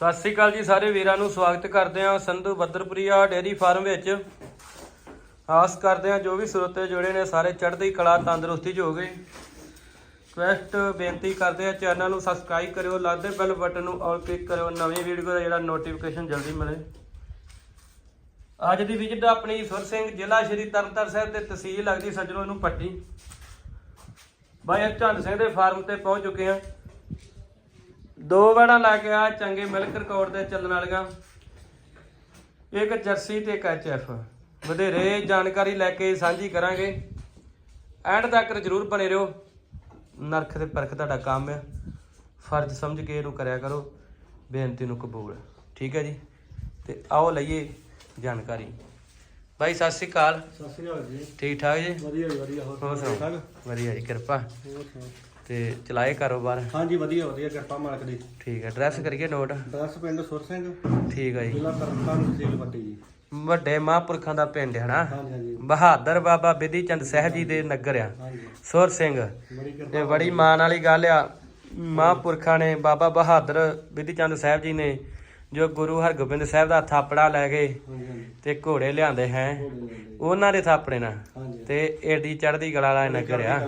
ਸਤਿ ਸ੍ਰੀ ਅਕਾਲ ਜੀ ਸਾਰੇ ਵੀਰਾਂ ਨੂੰ ਸਵਾਗਤ ਕਰਦੇ ਹਾਂ ਸੰਧੂ ਬੱਦਰਪੁਰੀਆ ਡੇਅਰੀ ਫਾਰਮ ਵਿੱਚ। ਆਸ ਕਰਦੇ ਹਾਂ ਜੋ ਵੀ ਸਰੋਤੇ ਜੁੜੇ ਨੇ ਸਾਰੇ ਚੜ੍ਹਦੀ ਕਲਾ, ਤੰਦਰੁਸਤੀ 'ਚ ਹੋ ਗਏ। ਰਿਕਵੈਸਟ ਬੇਨਤੀ ਕਰਦੇ ਹਾਂ ਚੈਨਲ ਨੂੰ ਸਬਸਕ੍ਰਾਈਬ ਕਰਿਓ, ਲਾਦੇ ਬੈਲ ਬਟਨ ਨੂੰ ਆਲ ਕਲਿੱਕ ਕਰਿਓ, ਨਵੀਂ ਵੀਡੀਓ ਦਾ ਜਿਹੜਾ ਨੋਟੀਫਿਕੇਸ਼ਨ ਜਲਦੀ ਮਿਲੇ। ਅੱਜ ਦੀ ਵਿਜ਼ਿਟ ਆਪਣੀ ਸੁਰ ਸਿੰਘ ਜ਼ਿਲ੍ਹਾ ਸ਼੍ਰੀ ਤਰਨਤਾਰਨ ਸਾਹਿਬ ਤੇ ਤਹਿਸੀਲ ਲੱਗਦੀ ਸੱਜਣੋ ਇਹਨੂੰ ਪੱਟੀ। ਬਾਈ ਝੰਡ ਸਿੰਘ ਦੇ ਫਾਰਮ ਤੇ ਪਹੁੰਚ ਚੁੱਕੇ ਹਾਂ। ਦੋ ਵੜਾ ਲਾ ਕੇ ਆ ਚੰਗੇ ਮਿਲਕ ਰਿਕਾਰਡ ਦੇ ਚੱਲਣ ਵਾਲੀਆਂ। ਇੱਕ ਜਰਸੀ ਤੇ ਇੱਕ ਐਚਐਫ। ਵਧੇਰੇ ਜਾਣਕਾਰੀ ਲੈ ਕੇ ਸਾਂਝੀ ਕਰਾਂਗੇ। ਐਂਡ ਤੱਕ ਜਰੂਰ ਬਣੇ ਰਹੋ। ਨਰਖ ਤੇ ਪਰਖ ਤੁਹਾਡਾ ਕੰਮ ਹੈ ਫਰਜ਼ ਸਮਝ ਕੇ ਇਹਨੂੰ ਕਰਿਆ ਕਰੋ। ਬੇਨਤੀ ਨੂੰ ਕਬੂਲ। ਠੀਕ ਹੈ ਜੀ? ਤੇ ਆਓ ਲਈਏ ਜਾਣਕਾਰੀ। ਬਾਈ ਸਤਿ ਸ਼੍ਰੀ ਅਕਾਲ। ਸਤਿ ਸ਼੍ਰੀ ਅਕਾਲ ਜੀ। ਠੀਕ ਠਾਕ ਜੀ? ਵਧੀਆ ਜੀ ਵਧੀਆ। ਹੋਰ ਸੁਣਾਓ? ਵਧੀਆ ਜੀ ਕਿਰਪਾ। ਹੋਰ ਸੁਣਾਓ? ਤੇ ਚਲਾਏ ਕਾਰੋਬਾਰ? ਹਾਂਜੀ ਵਧੀਆ ਵਧੀਆ ਕਿਰਪਾ ਮਾਲਕ ਦੀ। ਠੀਕ ਹੈ ਐਡਰੈਸ ਕਰੀਏ ਨੋਟ ਦਸ ਪਿੰਡ ਸੁਰ ਸਿੰਘ। ਠੀਕ ਹੈ ਜੀ। ਜ਼ਿਲ੍ਹਾ ਤਰਨਤਾਰਨ ਤਹਿਸੀਲ ਪੱਟੀ ਜੀ। ਵੱਡੇ ਮਹਾਂਪੁਰਖਾਂ ਦਾ ਪਿੰਡ ਹੈ ਨਾ? ਹਾਂਜੀ ਹਾਂਜੀ। ਬਹਾਦਰ ਬਾਬਾ ਬਿਧੀ ਚੰਦ ਸਾਹਿਬ ਜੀ ਦੇ ਨਗਰ ਆ। ਹਾਂਜੀ। ਸੁਰ ਸਿੰਘ। ਬੜੀ ਕਿਰਪਾ ਤੇ ਬੜੀ ਮਾਣ ਵਾਲੀ ਗੱਲ ਆ। ਮਹਾਂਪੁਰਖਾਂ ਨੇ ਬਾਬਾ ਬਹਾਦਰ ਬਿਧੀ ਚੰਦ ਸਾਹਿਬ ਜੀ ਨੇ ਜੋ ਗੁਰੂ ਹਰਗੋਬਿੰਦ ਸਾਹਿਬ ਦਾ ਥਾਪੜਾ ਲੈ ਹਾਂਜੀ ਹਾਂਜੀ। ਤੇ ਘੋੜੇ ਲਿਆਂਦੇ ਹੈ। ਉਹਨਾਂ ਦੇ ਥਾਪੜੇ ਨਾਲ ਹਾਂਜੀ। ਤੇ ਏਡੀ ਚੜ੍ਹਦੀ ਕਲਾ ਵਾਲਾ ਨਗਰ ਆ।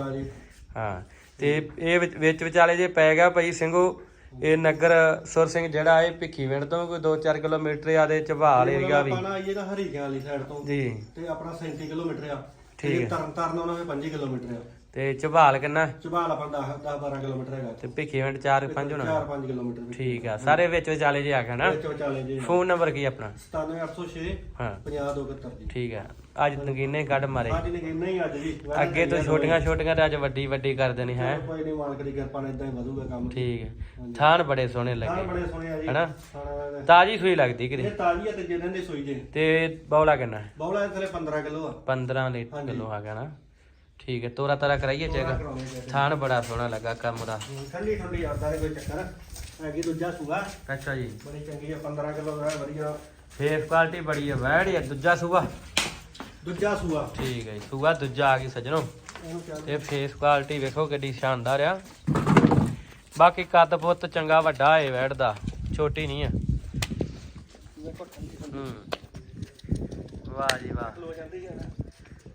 ਹਾਂ। ਤੇ ਇਹ ਵਿੱਚ- ਵਿੱਚ ਵਿਚਾਲੇ ਜੇ ਪੈ ਗਿਆ ਭਾਈ ਸਿੰਘੋ ਇਹ ਨਗਰ ਸੁਰ ਸਿੰਘ ਜਿਹੜਾ ਇਹ ਭਿੱਖੀਵਿੰਡ ਤੋਂ ਕੋਈ 2-4 ਕਿਲੋਮੀਟਰ ਆ ਦੇ ਝਬਾਲ ਏਰੀਆ ਵੀ। ਆਪਾਂ ਨਾ ਆਈਏ ਤਾਂ ਹਰੀਕਿਆਂ ਵਾਲੀ ਸਾਈਡ ਤੋਂ ਜੀ। ਤੇ ਆਪਣਾ 37 ਕਿਲੋਮੀਟਰ ਆ। ਠੀਕ ਹੈ। ਤਰਨ ਤਾਰਨ ਉਹਨਾਂ ਦੇ 5 ਕਿਲੋਮੀਟਰ ਆ। ਤੇ ਝਬਾਲ ਕਿੰਨਾ? ਝਬਾਲ ਆਪਾਂ 10 10 12 ਕਿਲੋਮੀਟਰ ਹੈਗਾ। ਤੇ ਭਿੱਖੀਵਿੰਡ 4-5 ਹੋਣਾ। 4 5 ਕਿਲੋਮੀਟਰ ਠੀਕ ਆ ਸਾਰੇ ਵਿੱਚ ਵਿਚਾਲੇ ਜੇ ਆ ਗਿਆ ਨਾ। ਵਿੱਚ ਵਿਚਾਲੇ ਜੀ ਫੋਨ ਨੰਬਰ ਕੀ ਆਪਣਾ? 97806 ਹਾਂ। 50271 ਜੀ। ਠੀਕ ਆ ਅੱਜ ਨਗੀਨੇ ਕੱਢ ਮਾਰੇ। ਅੱਜ ਨੇ ਗੇਮ ਨਹੀਂ ਅੱਜ ਜੀ। ਅੱਗੇ ਤੋਂ ਛੋਟੀਆਂ ਛੋਟੀਆਂ ਤੇ ਅੱਜ ਵੱਡੀ ਵੱਡੀ ਕਰ ਦੇਣੀ ਹੈ। ਕੋਈ ਨਹੀਂ ਮਾਲਕ ਦੀ ਕਿਰਪਾ ਨਾਲ ਇਦਾਂ ਹੀ ਵਧੂਗਾ ਕੰਮ। ਠੀਕ ਹੈ ਥਾਨ ਬੜੇ ਸੋਹਣੇ ਲੱਗੇ। ਬੜੇ ਸੋਹਣੇ ਆ ਜੀ। ਹੈਨਾ? ਤਾਜੀ ਸੂਈ ਲੱਗਦੀ ਇਹ ਕਿਤੇ ਤਾਜੀ ਆ ਤੇ ਜਿਹਨਾਂ ਦੀ ਸੂਈ ਜੇ। ਤੇ ਬੌਲਾ ਕਿੰਨਾ? ਹੈ? ਬੌਲਾ ਥਲੇ 15 ਕਿਲੋ ਆ। 15 ਲੀਟਰ। ਕਿਲੋ ਆ ਗਿਆ ਨਾ। ਠੀਕ ਹੈ ਤੋਰਾ ਤਾਰਾ ਕਰਾਈਏ ਚੈੱਕ। ਥਾਨ ਬੜਾ ਸੋਹਣਾ ਲੱਗਾ ਕੰਮ ਦਾ। ਠੰਡੀ ਠੰਡੀ ਆਦਾ ਨੇ ਕੋਈ ਚੱਕਰ। ਹੈਗੀ ਦੂਜਾ ਸੂਆ। ਅੱਛਾ ਜੀ। ਬੜੀ ਚੰਗੀ ਆ 15 ਕਿਲੋ ਦਾ ਵਧੀਆ। ਫੇਸ ਕੁਆਲਿਟੀ ਬੜੀ ਹੈ ਵੈੜ ਦੂਜਾ ਸੂਆ। ਦੂਜਾ ਸੂਆ। ਠੀਕ ਹੈ ਸੂਆ ਦੂਜਾ ਆ ਗਈ ਸਜਣੋ। ਤੇ ਫੇਸ ਕੁਆਲਿਟੀ ਵੇਖੋ ਕਿੱਡੀ ਸ਼ਾਨਦਾਰ ਆ। ਬਾਕੀ ਕੱਦ ਪੁੱਤ ਚੰਗਾ ਵੱਡਾ ਏ ਵੈੜ ਦਾ ਛੋਟੀ ਨਹੀਂ ਆ। ਹੂੰ। ਵਾਹ ਜੀ ਵਾਹ।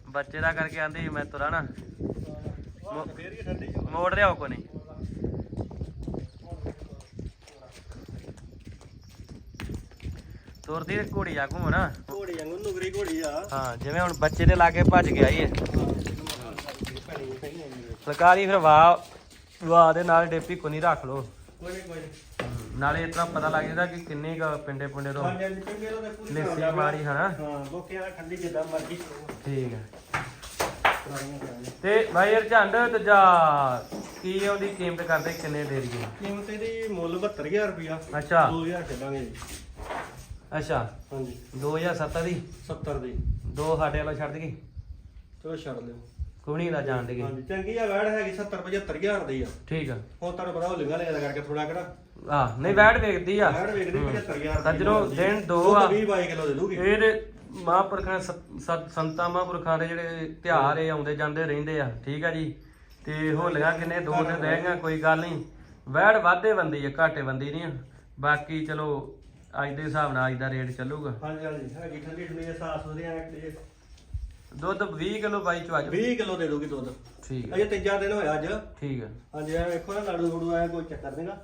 ਬੱਚੇ ਦਾ ਕਰਕੇ ਆਂਦੀ ਸੀ ਮੈਂ ਤੁਰਾ ਨਾ। ਮੋੜ ਰਿਆ ਕੋ ਨਹੀਂ। ਤੁਰਦੀ ਘੋੜੀ ਆ ਘੁੰਮ ਨਾ ਘੋੜੀ ਵਾਂਗੂ ਨੁਗਰੀ ਘੋੜੀ ਆ। ਹਾਂ ਜਿਵੇਂ ਹੁਣ ਬੱਚੇ ਦੇ ਲਾਗੇ ਭੱਜ ਗਿਆ ਇਹ ਸਰਕਾਰੀ ਫਿਰ ਵਾਹ ਵਾਹ ਦੇ ਨਾਲ ਡੇਪੀ ਕੋ ਨਹੀਂ ਰੱਖ ਲੋ ਕੋਈ ਨਹੀਂ ਕੋਈ। ਨਾਲੇ ਇਤਨਾ ਪਤਾ ਲੱਗ ਜਾਂਦਾ ਕਿ ਕਿੰਨੇ ਕ ਪਿੰਡੇ ਪੁੰਡੇ ਤੋਂ ਹਾਂਜੀ ਹਾਂਜੀ ਚੰਗੇ ਲੋ ਤੇ ਪੂਰੀ ਲੱਸੀ ਮਾਰੀ ਹਨਾ? ਹਾਂ ਲੋਕਿਆਂ ਦਾ ਠੰਡੀ ਜਿੱਦਾਂ ਮਰਜ਼ੀ ਕਰੋ ਠੀਕ ਪੁਰਾਣੀਆਂ ਕਰਾਂਗੇ ਤੇ ਭਾਈ ਯਾਰ ਝੰਡ ਤੇ ਜਾ ਕੀ ਉਹਦੀ ਕੀਮਤ ਕਰਦੇ ਕਿੰਨੇ ਦੇ ਰਹੀ ਕੀਮਤ ਇਹਦੀ ਮੁੱਲ 72000 ਰੁਪਿਆ ਅੱਛਾ। 2000 ਚੱਲਾਂਗੇ ਜੀ। ਅੱਛਾ। ਹਾਂਜੀ। 2007 ਦੀ? 70 ਦੀ। ਦੋ ਸਾਡੇ ਵੱਲੋਂ ਛੱਡ ਦਈਏ? ਚਲੋ ਛੱਡ ਲਿਓ ਕੁਣੀ ਦਾ ਜਾਣ ਦੇਗੇ ਹਾਂਜੀ ਚੰਗੀ ਆ ਵੈੜ ਹੈਗੀ 70 75000 ਦੀ ਆ। ਠੀਕ ਆ। ਹੁਣ ਤੁਹਾਨੂੰ ਪਤਾ ਹੋਲੀਗਾ ਲਿਆ ਕਰਕੇ ਥੋੜਾ ਕਿਹੜਾ ਆ ਨਹੀਂ ਵੈਟ ਵੇਖਦੀ ਆ। ਵੈੜ ਵੇਖਦੇ 75000 ਸੱਜਣੋ ਦਿਨ ਦੋ ਆ। 20 22 ਕਿਲੋ ਦੇ ਦੂਗੀ ਇਹਦੇ ਮਹਾਂਪੁਰਖਾਂ ਸਤ- ਮਹਾਂਪੁਰਖਾਂ ਦੇ ਜਿਹੜੇ ਤਿਉਹਾਰ ਇਹ ਆਉਂਦੇ ਜਾਂਦੇ ਰਹਿੰਦੇ ਆ ਠੀਕ ਆ ਜੀ? ਤੇ ਹੋਲੀਆਂ ਕਿੰਨੇ ਦੋ ਦਿਨ ਰਹਿ ਗਈਆਂ ਕੋਈ ਗੱਲ ਨਹੀਂ। ਵੈੜ ਵਾਧੇ ਬੰਦੀ ਆ ਘਾਟੇ ਬੰਦੀ ਨਹੀਂ ਬਾਕੀ ਚਲੋ ਅੱਜ ਦੇ ਹਿਸਾਬ ਨਾਲ ਅੱਜ ਦਾ ਰੇਟ ਚੱਲੂਗਾ। ਹਾਂਜੀ ਹਾਂਜੀ ਹੈਗੀ ਠੰਡੀ ਠੰਡੀ ਦੇ ਸਾਸ ਵਧੀਆ ਹੈ ਦੁੱਧ 20 ਕਿਲੋ ਬਾਈ ਚ ਅੱਜ। 20 ਕਿਲੋ ਦੇ ਦੂਗੀ ਦੁੱਧ। ਠੀਕ ਆ। ਅਜੇ ਤੀਜਾ ਦਿਨ ਹੋਇਆ ਅੱਜ। ਠੀਕ ਆ। ਹਾਂਜੀ ਆ ਵੇਖੋ ਨਾ ਲਾੜੂ ਲੂੜੂ ਆਇਆ ਕੋਈ ਚੱਕਰ ਨਹੀਂਗਾ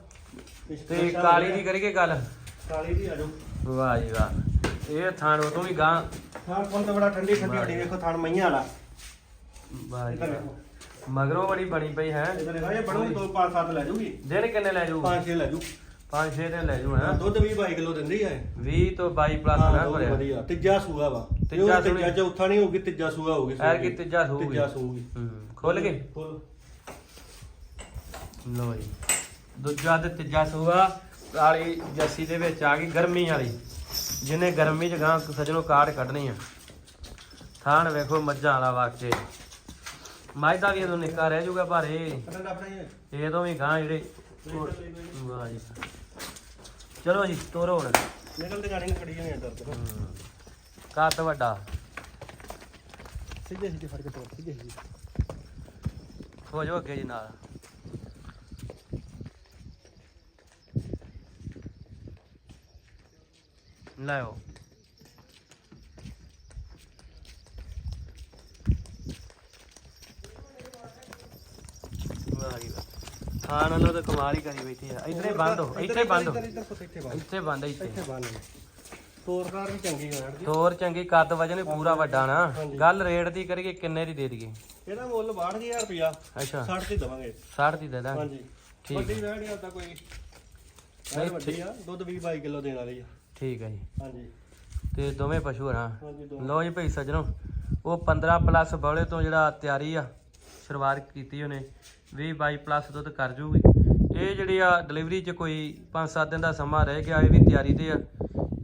ਤੇ ਕਾਲੀ ਦੀ ਕਰੀਏ ਗੱਲ? ਕਾਲੀ ਦੀ ਆਜੋ ਵਾਹ ਜੀ ਵਾਹ। ਇਹ ਥਾਣ ਉਹ ਤੋਂ ਵੀ ਗਾਂ ਥਾਣ ਕੋਲ ਤਾਂ ਬੜਾ ਠੰਡੀ ਠੰਡੀ ਹੱਡੀ ਵੇਖੋ ਥਾਣ ਮਈਆਂ ਵਾਲਾ। ਵਾਹ ਜੀ ਮਗਰੋਂ ਬੜੀ ਬਣੀ ਪਈ ਹੈ। ਇਧਰ ਦੇਖੋ ਇਹ ਬਣੂਗੀ ਦੋ ਪੰਜ ਸੱਤ ਲੈ ਜੂਗੀ ਦਿਨ ਕਿੰਨੇ ਲੈ ਜੂ ਪੰਜ ਛੇ ਲੈ ਜੂ 5-6 ਦਿਨ ਲੈ ਜੂ ਹੈ? ਦੁੱਧ 20 22 ਕਿਲੋ ਦਿੰਦੀ ਹੈ 20 ਤੋਂ 22 ਪਲੱਸ ਨਾ ਭਰਿਆ। ਵਧੀਆ। ਤੀਜਾ ਸੂਆ ਵਾ। ਤੀਜਾ ਤੀਜਾ ਚੌਥਾ ਨਹੀਂ ਹੋਊਗੀ ਤੀਜਾ ਸੂਆ ਹੋਊਗੀ ਐਰ ਕੀ ਤੀਜਾ ਸੂਗੀ ਤੀਜਾ ਸੂਗੀ ਖੁੱਲ ਗਏ ਫੁੱਲ ਲੋ ਜੀ। ਦੂਜਾ ਤੇ ਤੀਜਾ ਸੂਆ ਵਾਲੀ ਜੱਸੀ ਦੇ ਵਿੱਚ ਆ ਗਈ ਗਰਮੀ ਵਾਲੀ ਜਿਹਨੇ ਗਰਮੀ ਚ ਗਾਂ ਸਜਣੋ ਕਾੜ ਕੱਢਣੀ ਆ। ਥਾਣ ਵੇਖੋ ਮੱਝਾਂ ਵਾਲਾ ਵਾਕੇ ਦਾ ਵੀ ਇਹਦੋਂ ਨਿੱਕਾ ਰਹਿ ਜਾਊਗਾ ਪਰ ਇਹ ਇਹ ਤੋਂ ਵੀ ਗਾਂ ਜਿਹੜੇ ਉਹ- ਵਾਹ ਜੀ। ਚਲੋ ਜੀ ਤੋਰੋ ਹੁਣ। ਨਿਕਲ ਤੇ ਗਾੜੀ ਖੜੀ ਹੋਈ ਦਰਦ ਹੂੰ। ਕੱਦ ਵੱਡਾ। ਸਿੱਧੇ ਸਿੱਧੇ ਫੜ ਕੇ ਤੋੜ ਸਿੱਧੇ ਸਿੱਧੇ ਹੋ ਜਾਓ ਅੱਗੇ ਜੀ ਨਾਲ। ਲੈ ਆਓ ਵਾਹ ਜੀ ਵਾਹ ਤਾਂ ਕਮਾਲ ਹੀ ਕਰੀ ਬੈਠੀ ਆ ਇੱਥੇ ਬੰਦ ਹੋ ਇੱਥੇ ਬੰਦ ਹੋ ਇੱਥੇ ਬੰਦ ਇੱਥੇ ਤੋਰਦਾਰ ਵੀ ਚੰਗੀ ਹੋਣ ਦੀ ਤੋਰ ਚੰਗੀ ਕੱਦ ਵਜਨ ਵੀ ਪੂਰਾ ਵੱਡਾ ਨਾ। ਗੱਲ ਰੇਟ ਦੀ ਕਰੀਏ ਕਿੰਨੇ ਦੀ ਦੇ ਦਈਏ? ਇਹਦਾ ਮੁੱਲ 62000 ਰੁਪਿਆ ਅੱਛਾ। 60 ਦੀ ਦਵਾਂਗੇ। 60 ਦੀ ਦੇ ਦਾਂਗੇ। ਹਾਂਜੀ। ਠੀਕ ਵੱਡੀ ਵੈੜ ਆ ਤਾਂ ਕੋਈ। ਨਹੀਂ ਵੱਡੀ ਆ। ਦੁੱਧ 20 22 ਕਿਲੋ ਦੇਣ ਵਾਲੀ ਆ। ਠੀਕ ਹੈ ਜੀ। ਹਾਂਜੀ। ਤੇ ਦੋਵੇਂ ਪਸ਼ੂ ਹਰਾਂ ਹਾਂਜੀ ਦੋ ਲੋ ਜੀ ਭਾਈ ਸੱਜਣੋ ਉਹ 15 ਪਲੱਸ ਬੌਲੇ ਤੋਂ ਜਿਹੜਾ ਤਿਆਰੀ ਆ ਸ਼ੁਰੂਆਤ ਕੀਤੀ ਉਹਨੇ 20 22 ਪਲੱਸ ਦੁੱਧ ਕਰ ਜੂਗੀ। ਇਹ ਜਿਹੜੀ ਆ ਡਿਲੀਵਰੀ 'ਚ ਕੋਈ 5-7 ਦਿਨ ਦਾ ਸਮਾਂ ਰਹਿ ਗਿਆ ਇਹ ਵੀ ਤਿਆਰੀ ਤੇ ਆ।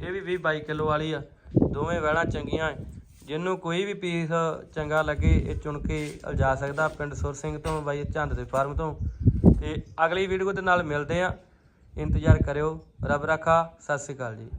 ਇਹ ਵੀ 20 22 ਕਿਲੋ ਵਾਲੀ ਆ। ਦੋਵੇਂ ਵਹਿਣਾ ਚੰਗੀਆਂ ਜਿਹਨੂੰ ਕੋਈ ਵੀ ਪੀਸ ਚੰਗਾ ਲੱਗੇ ਇਹ ਚੁਣ ਕੇ ਲਿਜਾ ਸਕਦਾ ਪਿੰਡ ਸੁਰ ਸਿੰਘ ਤੋਂ ਬਾਈ ਚੰਦ ਦੇ ਫਾਰਮ ਤੋਂ। ਤੇ ਅਗਲੀ ਵੀਡੀਓ ਦੇ ਨਾਲ ਮਿਲਦੇ ਆ। ਇੰਤਜ਼ਾਰ ਕਰਿਓ। ਰੱਬ ਰੱਖਾ। ਸਤਿ ਸ਼੍ਰੀ ਅਕਾਲ ਜੀ।